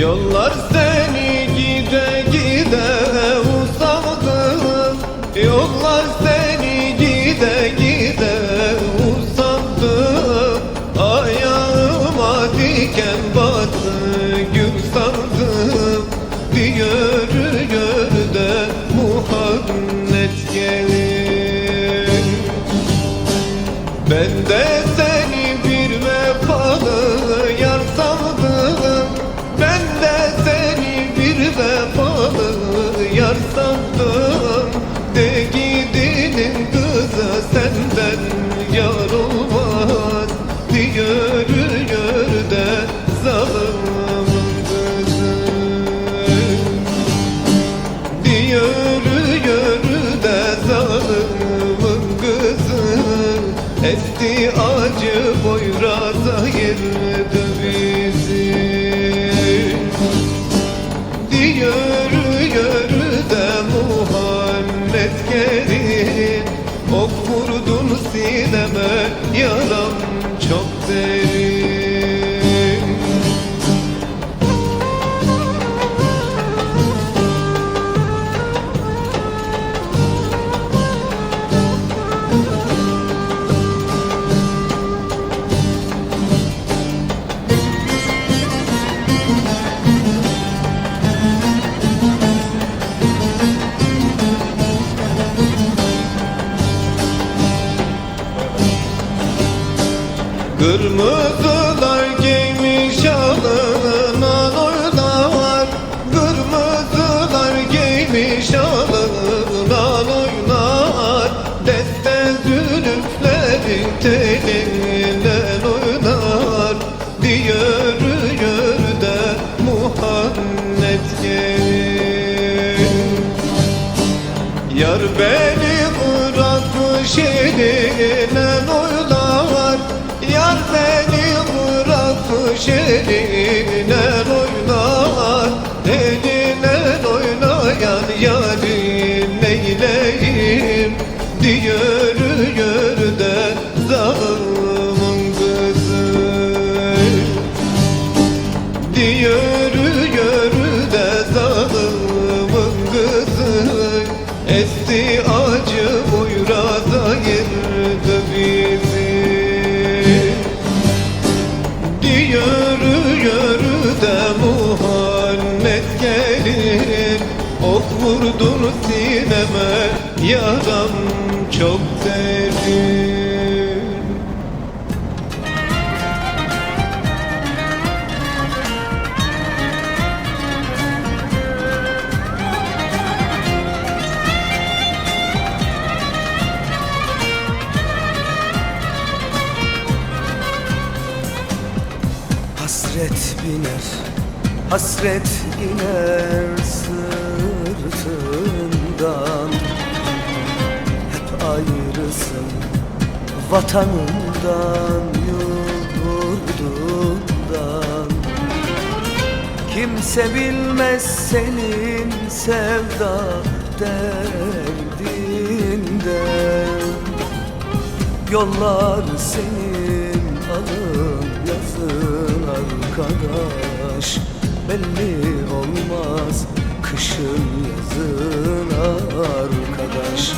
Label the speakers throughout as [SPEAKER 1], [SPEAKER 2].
[SPEAKER 1] Yollar seni gide gide usandım Yollar seni gide gide usandım Ayağıma diken battı gül sandım Bir yürü de Muhammed gelin ben de seni gidinin kızı senden yar olmaz yürü yürü de kızı Yürü Kırmızılar giymiş alına oynar Kırmızılar giymiş alına oynar Deste zülüfleri telinden oynar Bir yürü de Muhammed gelin Yar beni bırakmış eline oynar beni bırakmış eline oynar Eline oynayan yarim neyleyim Yürü yürü de zalımın kızı Yürü
[SPEAKER 2] Hasret biner, hasret iner vatanından, yurdundan. Kimse bilmez senin sevda derdinden Yollar senin alın yazın arkadaş. Belli olmaz kışın yazın arkadaş.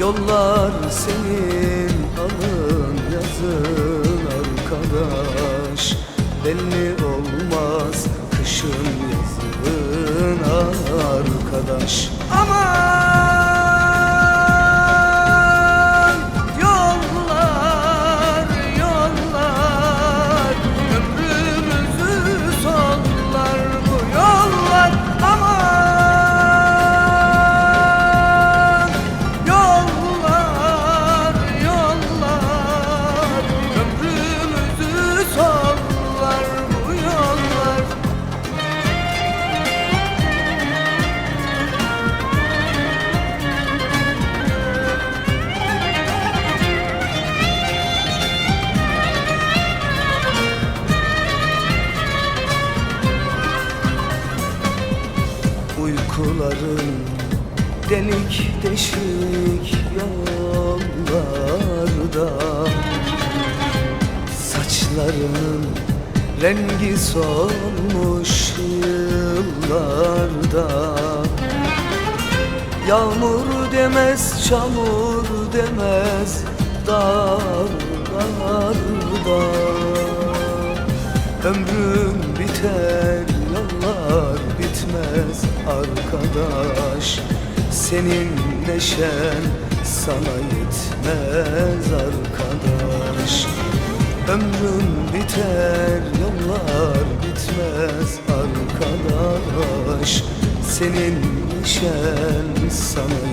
[SPEAKER 2] Yollar senin alın yazın arkadaş. Belli olmaz kışın yazın arkadaş. Aman Uykuların delik deşik yollarda. Saçların Rengi solmuş yıllarda. Yağmur demez, çamur demez dağlarda. Ömrüm biter, yollar bitmez arkadaş. Senin neşen sana yetmez arkadaş. Ömrüm biter, yollar bitmez arkadaş. Senin neşen sana